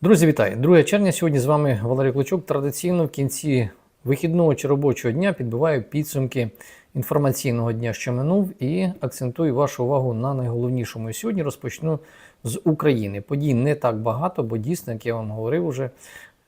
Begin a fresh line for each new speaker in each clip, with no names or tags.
Друзі, вітаю! 2 червня. Сьогодні з вами Валерій Клочок. Традиційно в кінці вихідного чи робочого дня підбиваю підсумки інформаційного дня, що минув, і акцентую вашу увагу на найголовнішому. Сьогодні розпочну з України. Подій не так багато, бо дійсно, як я вам говорив уже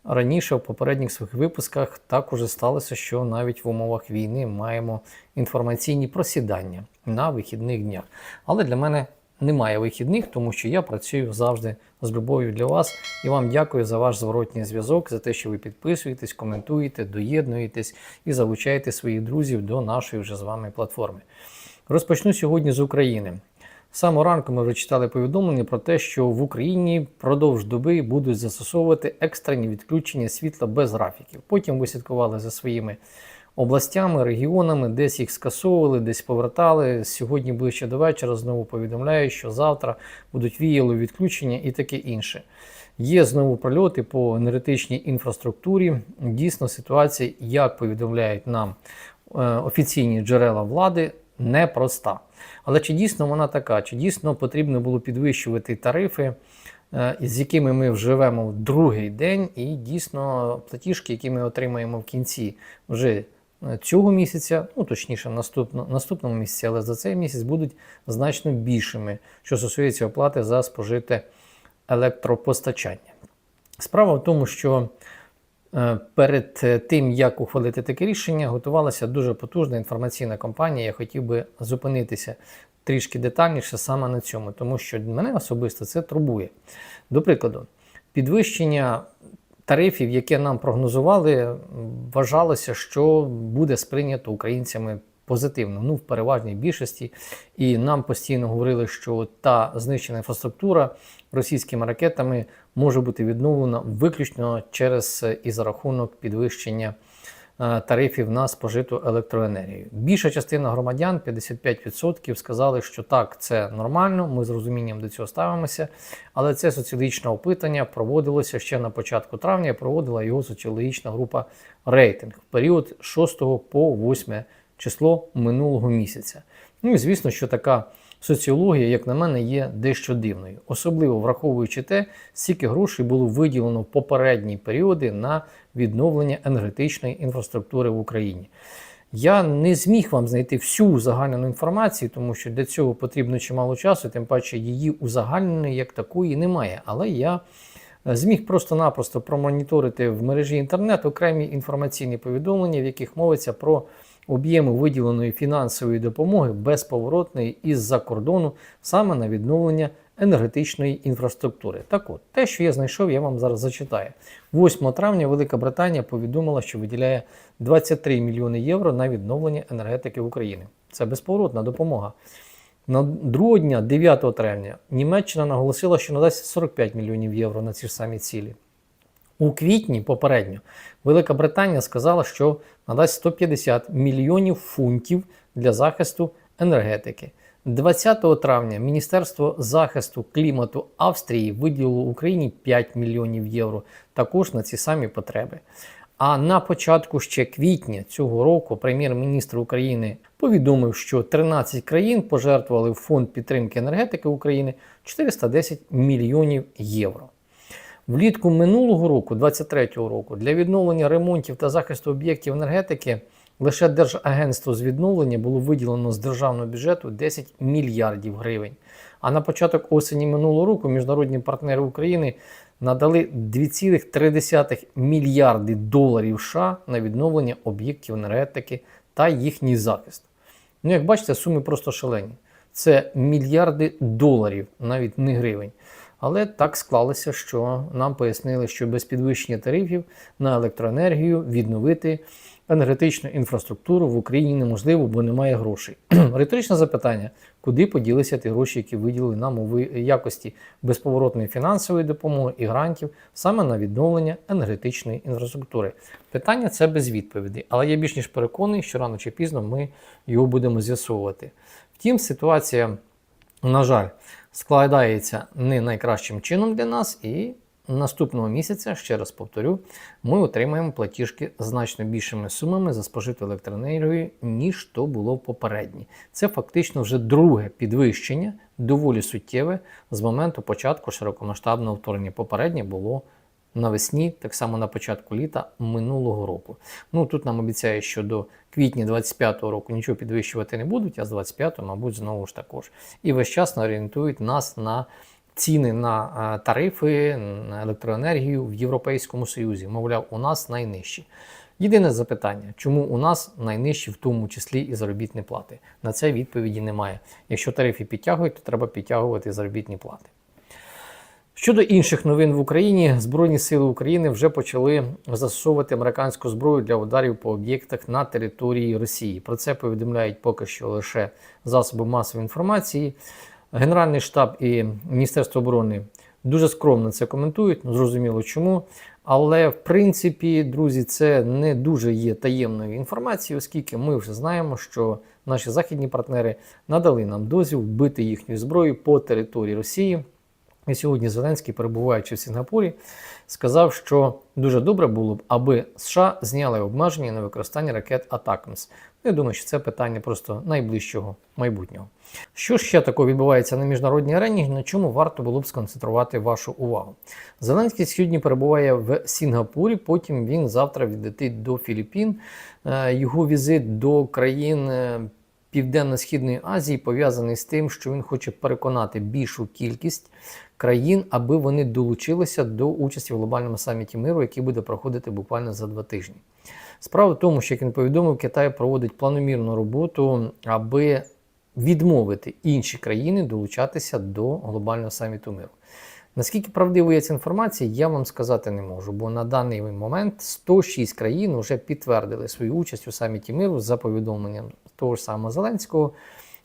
раніше в попередніх своїх випусках, так уже сталося, що навіть в умовах війни маємо інформаційні просідання на вихідних днях. Але для мене немає вихідних, тому що я працюю завжди з любов'ю для вас і вам дякую за ваш зворотній зв'язок, за те, що ви підписуєтесь, коментуєте, доєднуєтесь і залучаєте своїх друзів до нашої вже з вами платформи. Розпочну сьогодні з України. Самого ранку ми вже читали повідомлення про те, що в Україні впродовж доби будуть застосовувати екстрені відключення світла без графіків. Потім ви слідкували за своїми областями, регіонами, десь їх скасовували, десь повертали. Сьогодні ближче до вечора знову повідомляю, що завтра будуть віялові відключення і таке інше. Є знову прольоти по енергетичній інфраструктурі. Дійсно, ситуація, як повідомляють нам е, офіційні джерела влади, непроста. Але чи дійсно вона така? Чи дійсно потрібно було підвищувати тарифи? е, з якими ми вживемо другий день, і дійсно платіжки, які ми отримаємо в кінці вже цього місяця, ну точніше, наступно, наступному місяці, але за цей місяць будуть значно більшими, що стосується оплати за спожите електропостачання. Справа в тому, що е, перед е, тим, як ухвалити таке рішення, готувалася дуже потужна інформаційна кампанія. Я хотів би зупинитися трішки детальніше саме на цьому, тому що мене особисто це турбує. До прикладу, підвищення тарифів, яке нам прогнозували, вважалося, що буде сприйнято українцями позитивно, ну в переважній більшості. І нам постійно говорили, що та знищена інфраструктура російськими ракетами може бути відновлена виключно через е, і за рахунок підвищення тарифів на спожиту електроенергію. Більша частина громадян, 55%, сказали, що так, це нормально, ми з розумінням до цього ставимося. Але це соціологічне опитання проводилося ще на початку травня, проводила його соціологічна група рейтинг в період 6 по 8 число минулого місяця. Ну і звісно, що така соціологія, як на мене, є дещо дивною, особливо враховуючи те, скільки грошей було виділено в попередні періоди на відновлення енергетичної інфраструктури в Україні. Я не зміг вам знайти всю узагальнену інформацію, тому що для цього потрібно чимало часу, тим паче її узагальненої як такої немає. Але я е, зміг просто-напросто промоніторити в мережі інтернет окремі інформаційні повідомлення, в яких мовиться про об'єми виділеної фінансової допомоги безповоротної із-за кордону саме на відновлення енергетичної інфраструктури. Так от, те, що я знайшов, я вам зараз зачитаю. 8 травня Велика Британія повідомила, що виділяє 23 мільйони євро на відновлення енергетики України. Це безповоротна допомога. На другого дня, 9 травня, Німеччина наголосила, що надасть 45 мільйонів євро на ці ж самі цілі. У квітні попередньо Велика Британія сказала, що надасть 150 мільйонів фунтів для захисту енергетики. 20 травня Міністерство захисту клімату Австрії виділило Україні 5 мільйонів євро також на ці самі потреби. А на початку ще квітня цього року прем'єр-міністр України повідомив, що 13 країн пожертвували в фонд підтримки енергетики України 410 мільйонів євро. Влітку минулого року, 2023 року, для відновлення ремонтів та захисту об'єктів енергетики лише Держагентство з відновлення було виділено з державного бюджету 10 мільярдів гривень. А на початок осені минулого року міжнародні партнери України надали 2,3 мільярди доларів США на відновлення об'єктів енергетики та їхній захист. Ну, як бачите, суми просто шалені. Це мільярди доларів, навіть не гривень. Але так склалося, що нам пояснили, що без підвищення тарифів на електроенергію відновити енергетичну інфраструктуру в Україні неможливо, бо немає грошей. Риторичне запитання: куди поділися ті гроші, які виділили нам у якості безповоротної фінансової допомоги і грантів саме на відновлення енергетичної інфраструктури? Питання це без відповіді, але я більш ніж переконаний, що рано чи пізно ми його будемо з'ясовувати. Втім, ситуація, на жаль, складається не найкращим чином для нас, і наступного місяця, ще раз повторю, ми отримаємо платіжки значно більшими сумами за спожиту електроенергію, ніж то було попередні. Це фактично вже друге підвищення, доволі суттєве з моменту початку широкомасштабного вторгнення. Попереднє було навесні, так само на початку літа минулого року. Ну тут нам обіцяють, що до квітня 25-го року нічого підвищувати не будуть, а з 25-го, мабуть, знову ж також. І весь час орієнтують нас на ціни на е, тарифи на електроенергію в Європейському Союзі. Мовляв, у нас найнижчі. Єдине запитання, чому у нас найнижчі, в тому числі і заробітні плати? На це відповіді немає. Якщо тарифи підтягують, то треба підтягувати заробітні плати. Щодо інших новин в Україні, Збройні сили України вже почали застосовувати американську зброю для ударів по об'єктах на території Росії. Про це повідомляють поки що лише засоби масової інформації. Генеральний штаб і Міністерство оборони дуже скромно це коментують, ну зрозуміло чому. Але в принципі, друзі, це не дуже є таємною інформацією, оскільки ми вже знаємо, що наші західні партнери надали нам дозвіл вбити їхню зброю по території Росії. І сьогодні Зеленський, перебуваючи в Сінгапурі, сказав, що дуже добре було б, аби США зняли обмеження на використання ракет Атакамс. Я думаю, що це питання просто найближчого майбутнього. Що ще такого відбувається на міжнародній арені, на чому варто було б сконцентрувати вашу увагу? Зеленський сьогодні перебуває в Сінгапурі, потім він завтра відлетить до Філіппін. Е, Його візит до країн. Південно-Східної Азії пов'язаний з тим, що він хоче переконати більшу кількість країн, аби вони долучилися до участі в глобальному саміті миру, який буде проходити буквально за два тижні. Справа в тому, що як він повідомив, Китай проводить планомірну роботу, аби відмовити інші країни долучатися до глобального саміту миру. Наскільки правдивою є ця інформація, я вам сказати не можу, бо на даний момент 106 країн вже підтвердили свою участь у саміті миру за повідомленням того ж самого Зеленського.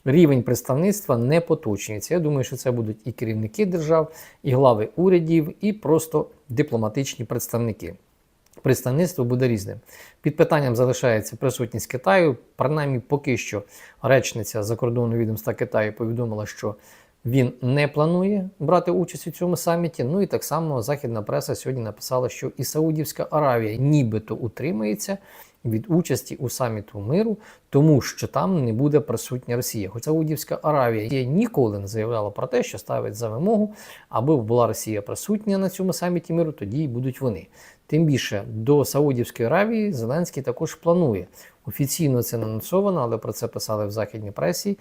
Рівень представництва не поточнюється. Я думаю, що це будуть і керівники держав, і глави урядів, і просто дипломатичні представники. Представництво буде різним. Під питанням залишається присутність Китаю. Принаймні, поки що речниця закордонного відомства Китаю повідомила, що він не планує брати участь у цьому саміті. Ну і так само західна преса сьогодні написала, що і Саудівська Аравія нібито утримається від участі у саміту миру, тому що там не буде присутня Росія. Хоча Саудівська Аравія ніколи не заявляла про те, що ставить за вимогу, аби була Росія присутня на цьому саміті миру, тоді й будуть вони. Тим більше до Саудівської Аравії Зеленський також планує. Офіційно це не анонсовано, але про це писали в західній пресі.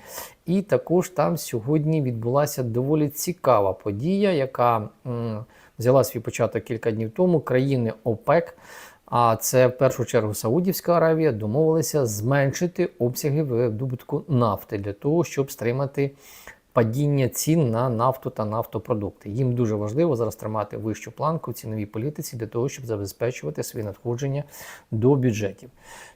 І також там сьогодні відбулася доволі цікава подія, яка м, взяла свій початок кілька днів тому. Країни ОПЕК, а це в першу чергу Саудівська Аравія, домовилися зменшити обсяги видобутку нафти для того, щоб стримати падіння цін на нафту та нафтопродукти. Їм дуже важливо зараз тримати вищу планку в ціновій політиці для того, щоб забезпечувати свої надходження до бюджетів.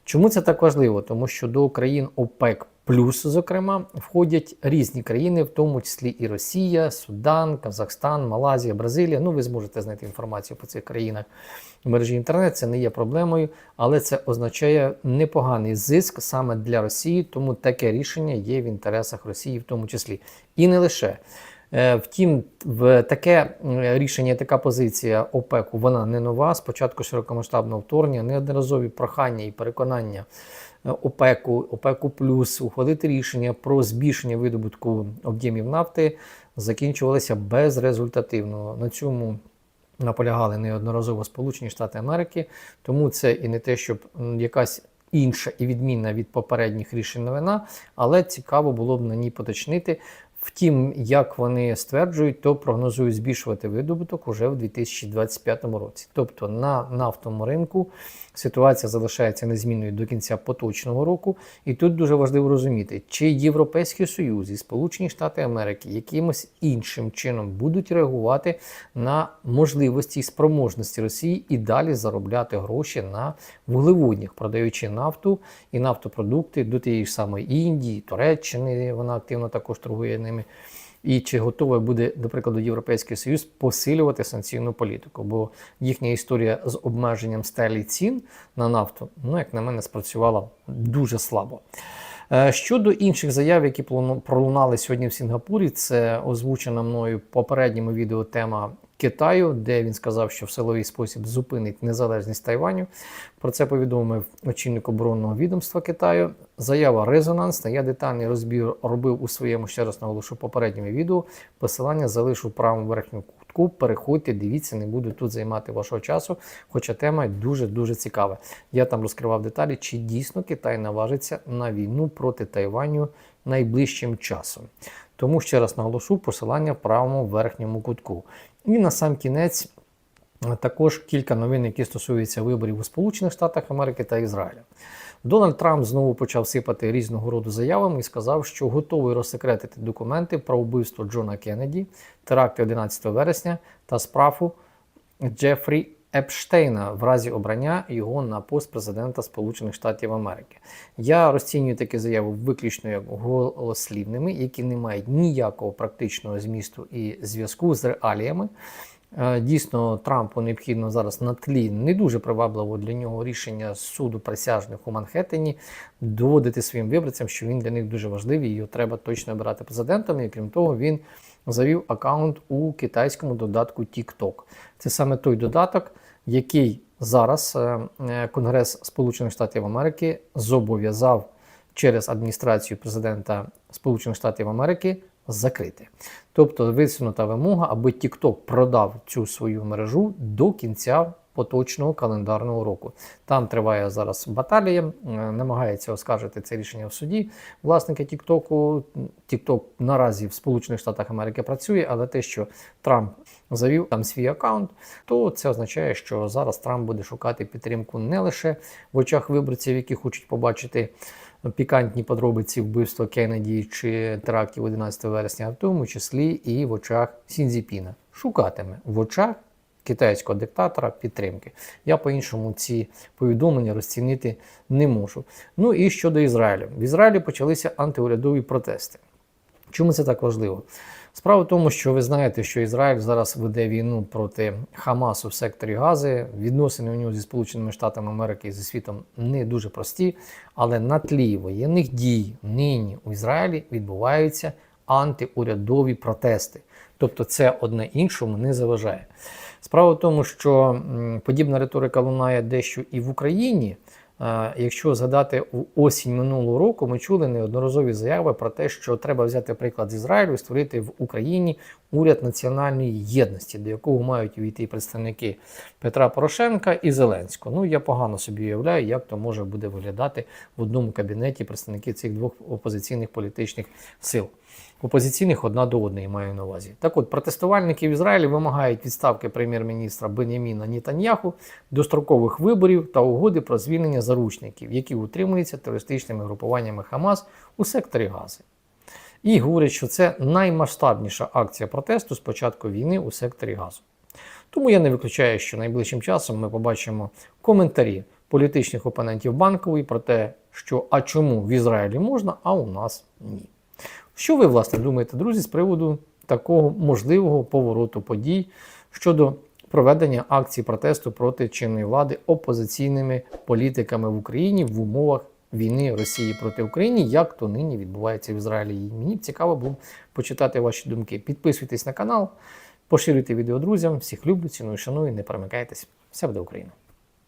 Чому це так важливо? Тому що до країн ОПЕК плюс, зокрема, входять різні країни, в тому числі і Росія, Судан, Казахстан, Малазія, Бразилія. Ну, ви зможете знайти інформацію по цих країнах в мережі інтернет. Це не є проблемою, але це означає непоганий зиск саме для Росії, тому таке рішення є в інтересах Росії, в тому числі. І не лише. Е, Втім, в таке е, рішення, така позиція ОПЕКу, вона не нова. Спочатку широкомасштабного вторгнення, неодноразові прохання і переконання ОПЕКу, ОПЕКу плюс ухвалити рішення про збільшення видобутку об'ємів нафти закінчувалися безрезультативно. На цьому наполягали неодноразово Сполучені Штати Америки, тому це і не те, щоб якась інша і відмінна від попередніх рішень новина, але цікаво було б на ній поточнити. Втім, як вони стверджують, то прогнозують збільшувати видобуток уже в 2025 році. Тобто на нафтовому ринку ситуація залишається незмінною до кінця поточного року. І тут дуже важливо розуміти, чи Європейський Союз і Сполучені Штати Америки якимось іншим чином будуть реагувати на можливості і спроможності Росії і далі заробляти гроші на вуглеводнях, продаючи нафту і нафтопродукти до тієї ж самої Індії, Туреччини. Вона активно також торгує ними. І чи готовий буде, до прикладу, Європейський Союз посилювати санкційну політику? Бо їхня історія з обмеженням стелі цін на нафту, ну як на мене, спрацювала дуже слабо. Е, Щодо інших заяв, які пролунали сьогодні в Сінгапурі, це озвучена мною в попередньому відео тема Китаю, де він сказав, що в силовий спосіб зупинить незалежність Тайваню. Про це повідомив очільник оборонного відомства Китаю. Заява резонансна. Я детальний розбір робив у своєму ще раз наголошу попередньому відео. Посилання залишу в правому верхньому кутку. Переходьте, дивіться, не буду тут займати вашого часу. Хоча тема дуже дуже цікава. Я там розкривав деталі, чи дійсно Китай наважиться на війну проти Тайваню найближчим часом. Тому ще раз наголошу посилання в правому верхньому кутку. І на сам кінець е, також кілька новин, які стосуються виборів у Сполучених Штатах Америки та Ізраїля. Дональд Трамп знову почав сипати різного роду заявами і сказав, що готовий розсекретити документи про вбивство Джона Кеннеді, теракти 11 вересня та справу Джефрі Епштейна в разі обрання його на пост президента Сполучених Штатів Америки. Я розцінюю такі заяви виключно як голослівними, які не мають ніякого практичного змісту і зв'язку з реаліями. Е, Дійсно, Трампу необхідно зараз на тлі не дуже привабливо для нього рішення суду присяжних у Манхеттені доводити своїм виборцям, що він для них дуже важливий, і його треба точно обирати президентом. І крім того, він завів аккаунт у китайському додатку TikTok. Це саме той додаток, який зараз е, е, Конгрес Сполучених Штатів Америки зобов'язав через адміністрацію президента Сполучених Штатів Америки закрити. Тобто висунута вимога, аби TikTok продав цю свою мережу до кінця поточного календарного року. Там триває зараз баталія, намагається оскаржити це рішення в суді. Власники TikTok. TikTok наразі в Сполучених Штатах Америки працює, але те, що Трамп завів там свій аккаунт, то це означає, що зараз Трамп буде шукати підтримку не лише в очах виборців, які хочуть побачити пікантні подробиці вбивства Кеннеді чи терактів 11 вересня, в тому числі і в очах Сінзіпіна. Шукатиме в очах китайського диктатора підтримки. Я по-іншому ці повідомлення розцінити не можу. Ну і щодо Ізраїлю. В Ізраїлі почалися антиурядові протести. Чому це так важливо? Справа в тому, що ви знаєте, що Ізраїль зараз веде війну проти Хамасу в секторі Гази. Відносини у нього зі Сполученими Штатами Америки і зі світом не дуже прості, але на тлі воєнних дій нині у Ізраїлі відбуваються антиурядові протести. Тобто це одне іншому не заважає. Справа в тому, що подібна риторика лунає дещо і в Україні. Якщо згадати осінь минулого року, ми чули неодноразові заяви про те, що треба взяти приклад з Ізраїлю і створити в Україні уряд національної єдності, до якого мають увійти представники Петра Порошенка і Зеленського. Ну я погано собі уявляю, як то може буде виглядати в одному кабінеті представники цих двох опозиційних політичних сил. Опозиційних одна до одної маю на увазі. Так от, протестувальники в Ізраїлі вимагають відставки прем'єр-міністра Беняміна Нітаньяху, дострокових виборів та угоди про звільнення заручників, які утримуються терористичними групуваннями Хамас у секторі Гази. І говорять, що це наймасштабніша акція протесту з початку війни у секторі Газу. Тому я не виключаю, що найближчим часом ми побачимо коментарі політичних опонентів банкової про те, що а чому в Ізраїлі можна, а у нас ні. Що ви, власне, думаєте, друзі, з приводу такого можливого повороту подій щодо проведення акцій протесту проти чинної влади опозиційними політиками в Україні в умовах війни Росії проти України, як то нині відбувається в Ізраїлі? І мені цікаво було почитати ваші думки. Підписуйтесь на канал, поширюйте відео друзям. Всіх люблю, ціную, шаную, не перемикайтесь. Все буде Україна!